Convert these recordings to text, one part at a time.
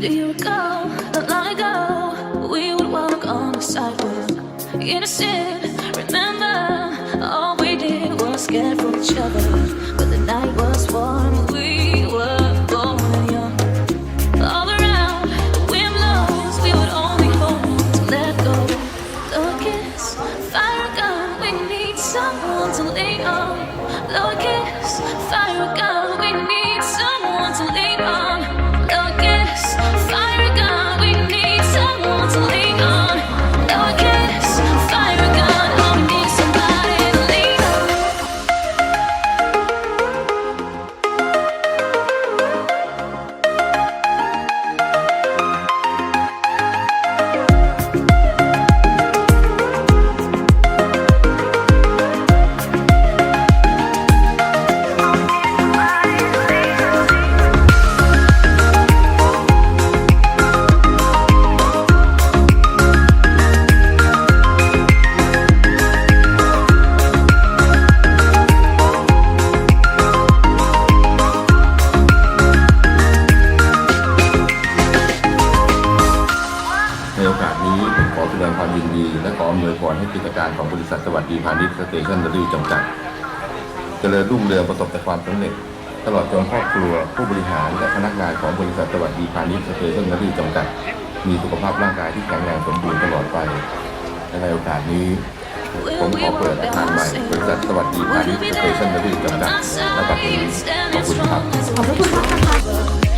Do you recall not long ago we would walk on the sidewalk, innocent? และขออำนวยพรให้กิจการของบริษัทสวัสดีพาณิชย์สเตชันนารีจำกัด เจริญรุ่งเรืองประสบแต่ความสำเร็จ ตลอดจนครอบครัว ผู้บริหารและพนักงานของบริษัทสวัสดีพาณิชย์สเตชันนารีจำกัด มีสุขภาพร่างกายที่แข็งแรงสมบูรณ์ตลอดไปในโอกาสนี้ผมขอเปิดอาคารใหม่บริษัทสวัสดีพาณิชย์สเตชันนารีจำกัดณบัดนี้ขอบคุณครับ When the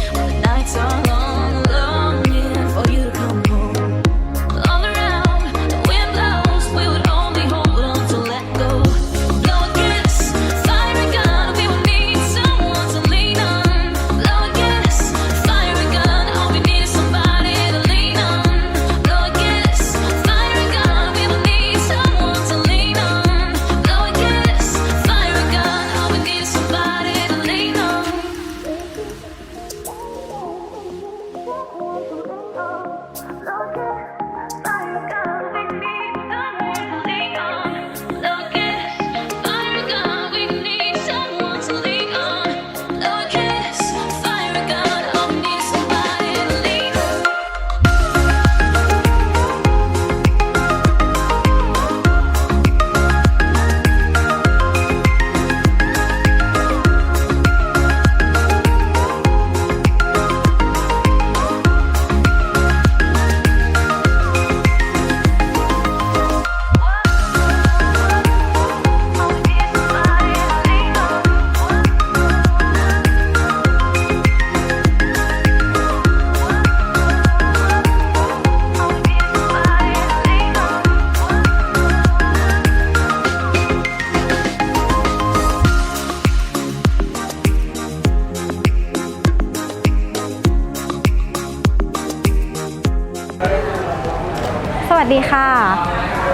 ดีค่ะ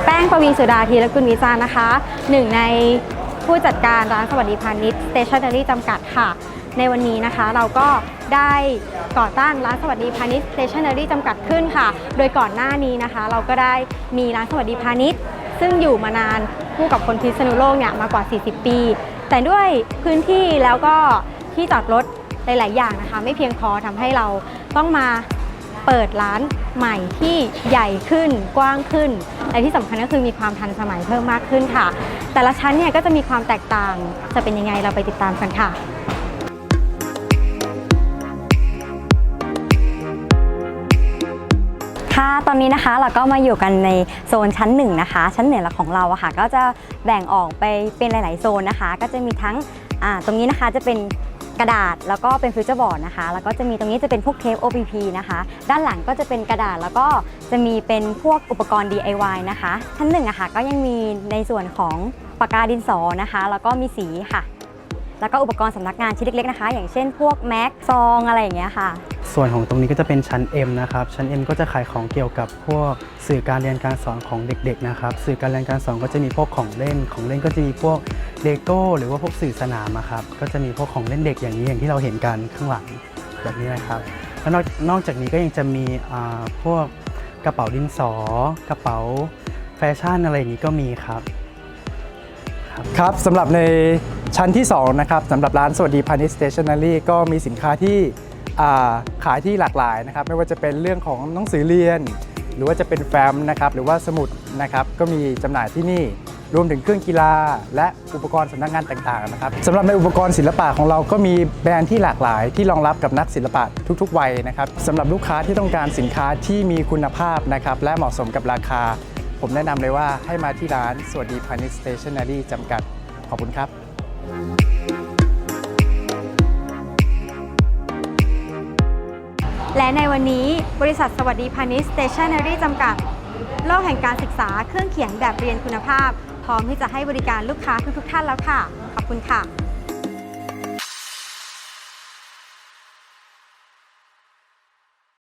แป้งปวีสุดาธีรกุลวิจารนะคะ หนึ่งในผู้จัดการร้านสวัสดีพาณิชย์ Stationery จำกัดค่ะ ในวันนี้นะคะเราก็ได้ก่อตั้งร้านสวัสดีพาณิชย์ Stationery จำกัดขึ้นค่ะ โดยก่อนหน้านี้นะคะ เราก็ได้มีร้านสวัสดีพาณิชย์ ซึ่งอยู่มานานคู่กับคนพิษณุโลกเนี่ยมากว่า 40 ปี แต่ด้วยพื้นที่แล้วก็ที่จอดรถหลาย ๆ อย่างนะคะ ไม่เพียงพอทำให้เราต้องมา เปิดร้านใหม่ที่ใหญ่ขึ้นกว้างขึ้น และที่สำคัญก็คือมีความทันสมัยเพิ่มมากขึ้นค่ะ แต่ละชั้นเนี่ยก็จะมีความแตกต่างจะเป็นยังไงเราไปติดตามกันค่ะค่ะตอนนี้นะคะเราก็มาอยู่กันในโซนชั้นหนึ่งนะคะ ชั้นเหนือของเราอะค่ะ ก็จะแบ่งออกไปเป็นหลาย ๆ โซนนะคะ ก็จะมีทั้งอ่าตรงนี้นะคะจะเป็น กระดาษแล้วก็เป็นฟิวเจอร์บอร์ดนะคะ แล้วก็จะมีตรงนี้จะเป็นพวกเทป OPP นะคะ ด้านหลังก็จะเป็นกระดาษแล้วก็จะมีเป็นพวกอุปกรณ์ DIY นะคะ ชั้นหนึ่งอะค่ะก็ยังมีในส่วนของปากกาดินสอนะคะ แล้วก็มีสีค่ะ แล้วก็อุปกรณ์สำนักงานชิ้นเล็กๆนะคะ อย่างเช่นพวกแม็กซองอะไรอย่างเงี้ยค่ะ ส่วนของตรงนี้ก็จะเป็นชั้น M นะครับ ชั้น M ก็จะขายของเกี่ยวกับพวกสื่อการเรียนการสอนของเด็กๆนะครับ สื่อการเรียนการสอนก็จะมีพวกของเล่น ของเล่นก็จะมีพวก เลโก้หรือว่าพวกสื่อสนามอะครับก็จะมีพวกของเล่นเด็กอย่างนี้อย่างที่เราเห็นกันข้างหลังแบบนี้นะครับแล้วนอกจากนี้ก็ยังจะมีพวกกระเป๋าดินสอกระเป๋าแฟชั่นอะไรอย่างนี้ก็มีครับครับสำหรับในชั้นที่2นะครับสำหรับร้านสวัสดีพาณิชย์สเตชันนารีก็มีสินค้าที่ขายที่หลากหลายนะครับไม่ว่าจะเป็นเรื่องของหนังสือเรียน หรือว่าจะเป็นแฟ้มนะครับหรือว่าสมุดนะครับก็มีจำหน่ายที่นี่ รวมถึงเครื่องกีฬา และอุปกรณ์สำนักงานต่างๆนะครับสำหรับในอุปกรณ์ศิลปะของเราก็มีแบรนด์ที่หลากหลาย ที่รองรับกับนักศิลปะทุกๆวัยนะครับสำหรับลูกค้าที่ต้องการสินค้าที่มีคุณภาพนะครับและเหมาะสมกับราคา ผมแนะนำเลยว่าให้มาที่ร้านสวัสดีพาณิชย์สเตชันนารีจำกัดขอบคุณครับ และในวันนี้บริษัทสวัสดีพาณิชย์ Stationery จำกัด โลกแห่งการศึกษาเครื่องเขียนแบบเรียนคุณภาพ ร้อมที่จะให้บริการลูกค้าทุกๆท่านแล้วค่ะ ขอบคุณค่ะ